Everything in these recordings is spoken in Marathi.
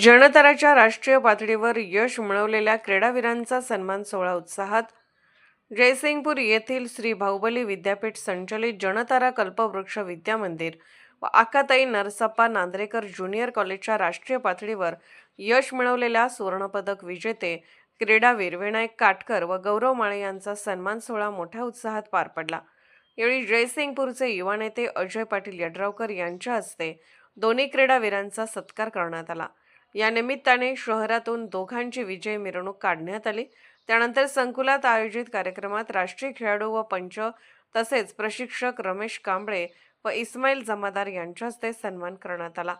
जनतराच्या राष्ट्रीय पातळीवर यश मिळवलेल्या क्रीडावीरांचा सन्मान सोहळा उत्साहात जयसिंगपूर येथील श्री बाहुबली विद्यापीठ संचलित जनतारा कल्पवृक्ष विद्या मंदिर व आकाताई नरसप्पा नांद्रेकर ज्युनियर कॉलेजच्या राष्ट्रीय पातळीवर यश मिळवलेल्या सुवर्णपदक विजेते क्रीडावीर विनायक काटकर व गौरव माळे यांचा सन्मान सोहळा मोठ्या उत्साहात पार पडला. यावेळी जयसिंगपूरचे युवा नेते अजय पाटील यड्रावकर यांच्या हस्ते दोन्ही क्रीडावीरांचा सत्कार करण्यात आला. या निमित्ताने शहरातून दोघांची विजय मिरवणूक काढण्यात आली. त्यानंतर संकुलात आयोजित कार्यक्रमात राष्ट्रीय खेळाडू व पंच तसेच प्रशिक्षक रमेश कांबळे व इस्माईल जमादार यांच्या हस्ते सन्मान करण्यात आला.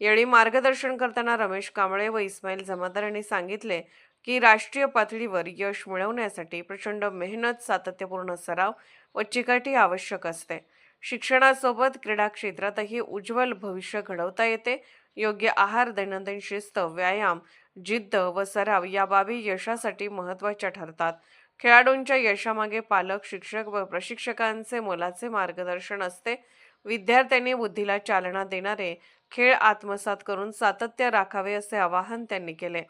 यावेळी मार्गदर्शन करताना रमेश कांबळे व इस्माईल जमादार यांनी सांगितले की राष्ट्रीय पातळीवर यश मिळवण्यासाठी प्रचंड मेहनत सातत्यपूर्ण सराव व चिकाटी आवश्यक असते. शिक्षणासोबत क्रीडा क्षेत्रातही उज्ज्वल भविष्य घडवता येते. योग्य आहार दैनंदिन शिस्त व्यायाम जिद्द व सराव या बाबी यशासाठी महत्त्वाच्या ठरतात. खेळाडूंच्या यशामागे पालक शिक्षक व प्रशिक्षकांचे मोलाचे मार्गदर्शन असते. विद्यार्थ्यांनी बुद्धीला चालना देणारे खेळ आत्मसात करून सातत्य राखावे असे आवाहन त्यांनी केले.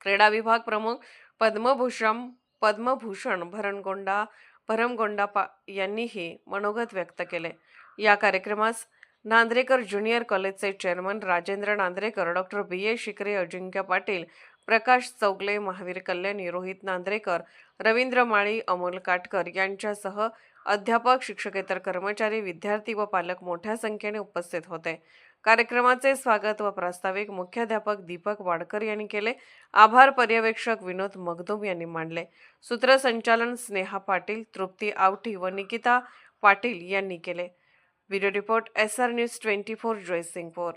क्रीडा विभाग प्रमुख पद्मभूषण पद्मभूषण भरणगोंडा भरमगोंडा पा यांनीही मनोगत व्यक्त केले. या कार्यक्रमास नांद्रेकर ज्युनियर कॉलेजचे chairman Rajendra Nandrekar doctor B A Shikre Ajinkya Patil Prakash Chougule Mahavir Kalyani Rohit Nandrekar Ravindra Mali Amol Katkar यांच्यासह अध्यापक शिक्षकेतर कर्मचारी विद्यार्थी व पालक मोठ्या संख्येने उपस्थित होते. कार्यक्रमाचे स्वागत व प्रास्ताविक मुख्याध्यापक दीपक वाडकर यांनी केले. आभार पर्यवेक्षक विनोद मगदुम यांनी मांडले. सूत्रसंचालन स्नेहा पाटील तृप्ती आवटी व निकिता पाटील यांनी केले. Video report SR News 24 Dressing 4.